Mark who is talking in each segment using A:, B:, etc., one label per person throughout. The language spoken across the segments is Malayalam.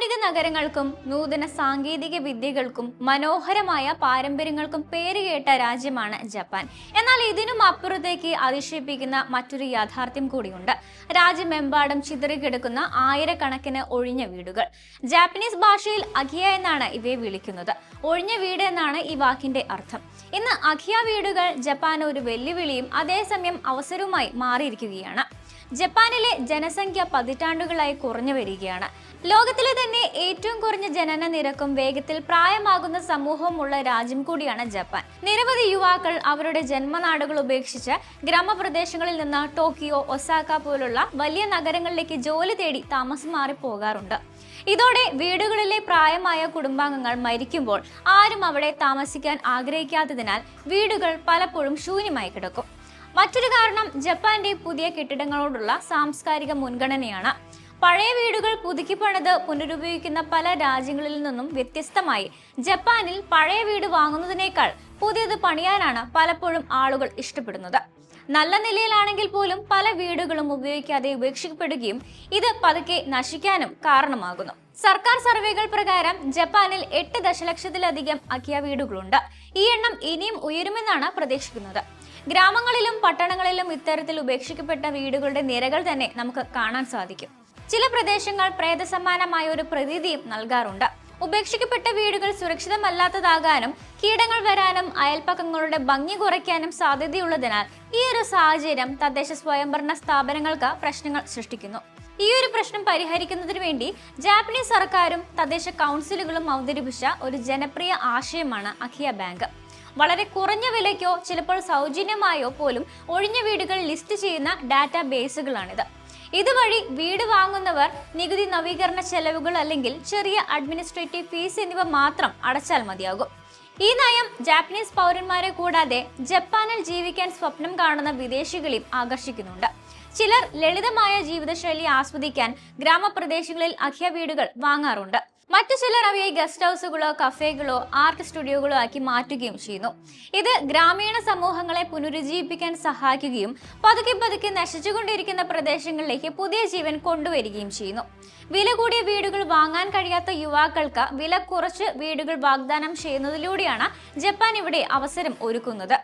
A: ആധുനിക നഗരങ്ങൾക്കും നൂതന സാങ്കേതിക വിദ്യകൾക്കും മനോഹരമായ പാരമ്പര്യങ്ങൾക്കും പേരുകേട്ട രാജ്യമാണ് ജപ്പാൻ. എന്നാൽ ഇതിനും അപ്പുറത്തേക്ക് അതിശയിപ്പിക്കുന്ന മറ്റൊരു യാഥാർത്ഥ്യം കൂടിയുണ്ട്. രാജ്യമെമ്പാടും ചിതറിക്കിടക്കുന്ന ആയിരക്കണക്കിന് ഒഴിഞ്ഞ വീടുകൾ. ജാപ്പനീസ് ഭാഷയിൽ അഖിയ എന്നാണ് ഇവയെ വിളിക്കുന്നത്. ഒഴിഞ്ഞ വീട് എന്നാണ് ഈ വാക്കിന്റെ അർത്ഥം. ഇന്ന് അഖിയ വീടുകൾ ജപ്പാൻ ഒരു വെല്ലുവിളിയും അതേസമയം അവസരവുമായി മാറിയിരിക്കുകയാണ്. ജപ്പാനിലെ ജനസംഖ്യ പതിറ്റാണ്ടുകളായി കുറഞ്ഞു വരികയാണ്. ലോകത്തിലെ തന്നെ ഏറ്റവും കുറഞ്ഞ ജനന നിരക്കും വേഗത്തിൽ പ്രായമാകുന്ന സമൂഹവുമുള്ള രാജ്യം കൂടിയാണ് ജപ്പാൻ. നിരവധി യുവാക്കൾ അവരുടെ ജന്മനാടുകൾ ഉപേക്ഷിച്ച് ഗ്രാമപ്രദേശങ്ങളിൽ നിന്ന് ടോക്കിയോ ഒസാക്ക പോലുള്ള വലിയ നഗരങ്ങളിലേക്ക് ജോലി തേടി താമസം മാറി പോകാറുണ്ട് ഇതോടെ വീടുകളിലെ പ്രായമായ കുടുംബാംഗങ്ങൾ മരിക്കുമ്പോൾ ആരും അവിടെ താമസിക്കാൻ ആഗ്രഹിക്കാത്തതിനാൽ വീടുകൾ പലപ്പോഴും ശൂന്യമായി കിടക്കും. മറ്റൊരു കാരണം ജപ്പാന്റെ പുതിയ കെട്ടിടങ്ങളോടുള്ള സാംസ്കാരിക മുൻഗണനയാണ്. പഴയ വീടുകൾ പുതുക്കി പണിത് പുനരുപയോഗിക്കുന്ന പല രാജ്യങ്ങളിൽ നിന്നും വ്യത്യസ്തമായി. ജപ്പാനിൽ പഴയ വീട് വാങ്ങുന്നതിനേക്കാൾ പുതിയത് പണിയാനാണ് പലപ്പോഴും ആളുകൾ ഇഷ്ടപ്പെടുന്നത്. നല്ല നിലയിലാണെങ്കിൽ പോലും പല വീടുകളും ഉപയോഗിക്കാതെ ഉപേക്ഷിക്കപ്പെടുകയും ഇത് പതുക്കെ നശിക്കാനും കാരണമാകുന്നു. സർക്കാർ സർവേകൾ പ്രകാരം ജപ്പാനിൽ എട്ട് ദശലക്ഷത്തിലധികം അക്കിയ വീടുകളുണ്ട്. ഈ എണ്ണം ഇനിയും ഉയരുമെന്നാണ് പ്രതീക്ഷിക്കുന്നത്. ഗ്രാമങ്ങളിലും പട്ടണങ്ങളിലും ഇത്തരത്തിൽ ഉപേക്ഷിക്കപ്പെട്ട വീടുകളുടെ നിരകൾ തന്നെ നമുക്ക് കാണാൻ സാധിക്കും. ചില പ്രദേശങ്ങൾ പ്രേതസമാനമായ ഒരു പ്രതീതിയും നൽകാറുണ്ട്. ഉപേക്ഷിക്കപ്പെട്ട വീടുകൾ സുരക്ഷിതമല്ലാത്തതാകാനും കീടങ്ങൾ വരാനും അയൽപ്പക്കങ്ങളുടെ ഭംഗി കുറയ്ക്കാനും സാധ്യതയുള്ളതിനാൽ ഈ ഒരു സാഹചര്യം തദ്ദേശ സ്വയംഭരണ സ്ഥാപനങ്ങൾക്ക് പ്രശ്നങ്ങൾ സൃഷ്ടിക്കുന്നു. ഈ ഒരു പ്രശ്നം പരിഹരിക്കുന്നതിന് വേണ്ടി ജാപ്പനീസ് സർക്കാരും തദ്ദേശ കൗൺസിലുകളും അവതരിപ്പിച്ച ഒരു ജനപ്രിയ ആശയമാണ് അഖിയ ബാങ്ക്. വളരെ കുറഞ്ഞ വിലയ്ക്കോ ചിലപ്പോൾ സൗജന്യമായോ പോലും ഒഴിഞ്ഞ വീടുകൾ ലിസ്റ്റ് ചെയ്യുന്ന ഡാറ്റാ ബേസുകളാണിത് ഇതുവഴി വീട് വാങ്ങുന്നവർ നികുതി നവീകരണ ചെലവുകൾ അല്ലെങ്കിൽ ചെറിയ അഡ്മിനിസ്ട്രേറ്റീവ് ഫീസ് എന്നിവ മാത്രം അടച്ചാൽ മതിയാകും. ഈ നയം ജാപ്പനീസ് പൗരന്മാരെ കൂടാതെ ജപ്പാനിൽ ജീവിക്കാൻ സ്വപ്നം കാണുന്ന വിദേശികളെയും ആകർഷിക്കുന്നുണ്ട്. ചിലർ ലളിതമായ ജീവിതശൈലി ആസ്വദിക്കാൻ ഗ്രാമപ്രദേശങ്ങളിൽ അഖ്യ വീടുകൾ വാങ്ങാറുണ്ട്. മറ്റു ചിലർ അവയെ ഗസ്റ്റ് ഹൗസുകളോ കഫേകളോ ആർട്ട് സ്റ്റുഡിയോകളോ ആക്കി മാറ്റുകയും ചെയ്യുന്നു. ഇത് ഗ്രാമീണ സമൂഹങ്ങളെ പുനരുജ്ജീവിപ്പിക്കാൻ സഹായിക്കുകയും പതുക്കെ പതുക്കെ നശിച്ചുകൊണ്ടിരിക്കുന്ന പ്രദേശങ്ങളിലേക്ക് പുതിയ ജീവൻ കൊണ്ടുവരികയും ചെയ്യുന്നു. വില കൂടിയ വീടുകൾ വാങ്ങാൻ കഴിയാത്ത യുവാക്കൾക്ക് വില കുറച്ച് വീടുകൾ വാഗ്ദാനം ചെയ്യുന്നതിലൂടെയാണ് ജപ്പാൻ ഇവിടെ അവസരം ഒരുക്കുന്നത്.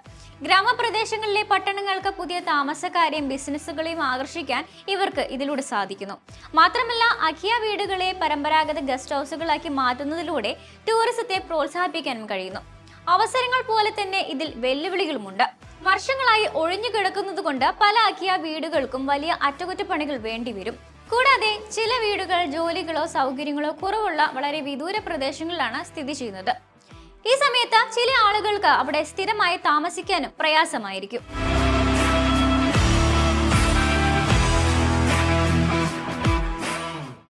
A: ഗ്രാമപ്രദേശങ്ങളിലെ പട്ടണങ്ങൾക്ക് പുതിയ താമസക്കാരെയും ബിസിനസ്സുകളെയും ആകർഷിക്കാൻ ഇവർക്ക് ഇതിലൂടെ സാധിക്കുന്നു. മാത്രമല്ല അഖിയ വീടുകളെ പരമ്പരാഗത ഗസ്റ്റ് ഹൗസുകളാക്കി മാറ്റുന്നതിലൂടെ ടൂറിസത്തെ പ്രോത്സാഹിപ്പിക്കാനും കഴിയുന്നു. അവസരങ്ങൾ പോലെ തന്നെ ഇതിൽ വെല്ലുവിളികളുമുണ്ട്. വർഷങ്ങളായി ഒഴിഞ്ഞു കിടക്കുന്നത് കൊണ്ട് പല അഖിയ വീടുകൾക്കും വലിയ അറ്റകുറ്റപ്പണികൾ വേണ്ടിവരും. കൂടാതെ ചില വീടുകൾ ജോലികളോ സൗകര്യങ്ങളോ കുറവുള്ള വളരെ വിദൂര പ്രദേശങ്ങളിലാണ് സ്ഥിതി ചെയ്യുന്നത്. ഈ സമയത്ത് ചില ആളുകൾക്ക് അവിടെ സ്ഥിരമായി താമസിക്കാനും പ്രയാസമായിരിക്കും.